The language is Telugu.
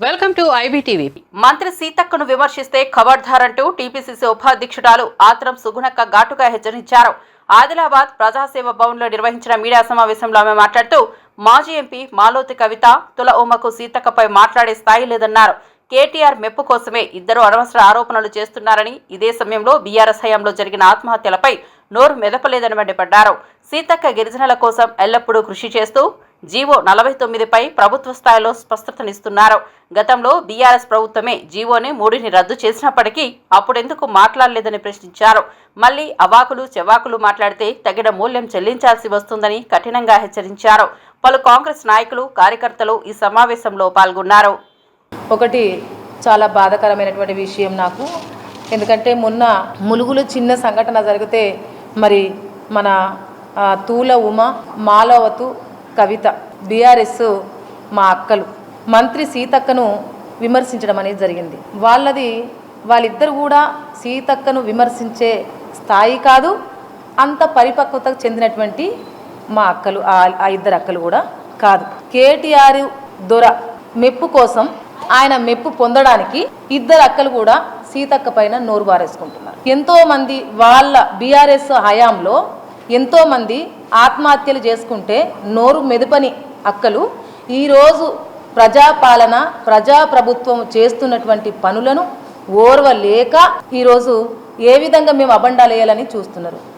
Welcome to IBTV. మంత్రి సీతక్కను విమర్శిస్తే ఖబర్దార్ అంటూ టీపీసీసీ ఉపాధ్యక్షురాలు ఆత్రం సుగుణక్క ఘాటుగా హెచ్చరించారు. ఆదిలాబాద్ ప్రజాసేవ భవన్లో నిర్వహించిన మీడియా సమావేశంలో ఆమె మాట్లాడుతూ మాజీ ఎంపీ మాలోతి కవిత తుల ఉమకు సీతక్కపై మాట్లాడే స్థాయి లేదన్నారు. కేటీఆర్ మెప్పు కోసమే ఇద్దరు అనవసర ఆరోపణలు చేస్తున్నారని ఇదే సమయంలో బీఆర్ఎస్ హయాంలో జరిగిన ఆత్మహత్యలపై నోరు మెదపలేదని మండిపడ్డారు సీతక్క గిరిజనుల కోసం ఎల్లప్పుడూ కృషి చేస్తూ జీవో నలభై తొమ్మిదిపై ప్రభుత్వ స్థాయిలో స్పష్టతనిస్తున్నారు. గతంలో బీఆర్ఎస్ ప్రభుత్వమే జీవోని మూడిని రద్దు చేసినప్పటికీ అప్పుడెందుకు మాట్లాడలేదని ప్రశ్నించారు. మళ్ళీ అవాకులు చెవాకులు మాట్లాడితే తగిన మూల్యం చెల్లించాల్సి వస్తుందని కఠినంగా హెచ్చరించారు. పలు కాంగ్రెస్ నాయకులు కార్యకర్తలు ఈ సమావేశంలో పాల్గొన్నారు. ఒకటి చాలా బాధాకరమైనటువంటి విషయం నాకు. ఎందుకంటే మొన్న ములుగులు చిన్న సంఘటన జరిగితే మరి మన తూల ఉమ మాలవతు కవిత బీఆర్ఎస్ మా అక్కలు. మంత్రి సీతక్కను విమర్శించడం అనేది జరిగింది. వాళ్ళది వాళ్ళిద్దరు కూడా సీతక్కను విమర్శించే స్థాయి కాదు అంత పరిపక్వతకు చెందినటువంటి మా అక్కలు ఆ ఆ ఇద్దరు అక్కలు కూడా కాదు. కేటీఆర్ దొర మెప్పు కోసం ఆయన మెప్పు పొందడానికి ఇద్దరు అక్కలు కూడా సీతక్క పైన నోరు బారేసుకుంటున్నారు. ఎంతో మంది వాళ్ళ బీఆర్ఎస్ హయాంలో ఎంతోమంది ఆత్మహత్యలు చేసుకుంటే నోరు మెదుపని అక్కలు. ఈరోజు ప్రజాపాలన ప్రజాప్రభుత్వం చేస్తున్నటువంటి పనులను ఓర్వలేక ఈరోజు ఏ విధంగా మేము అబండాలేయాలని చూస్తున్నారు.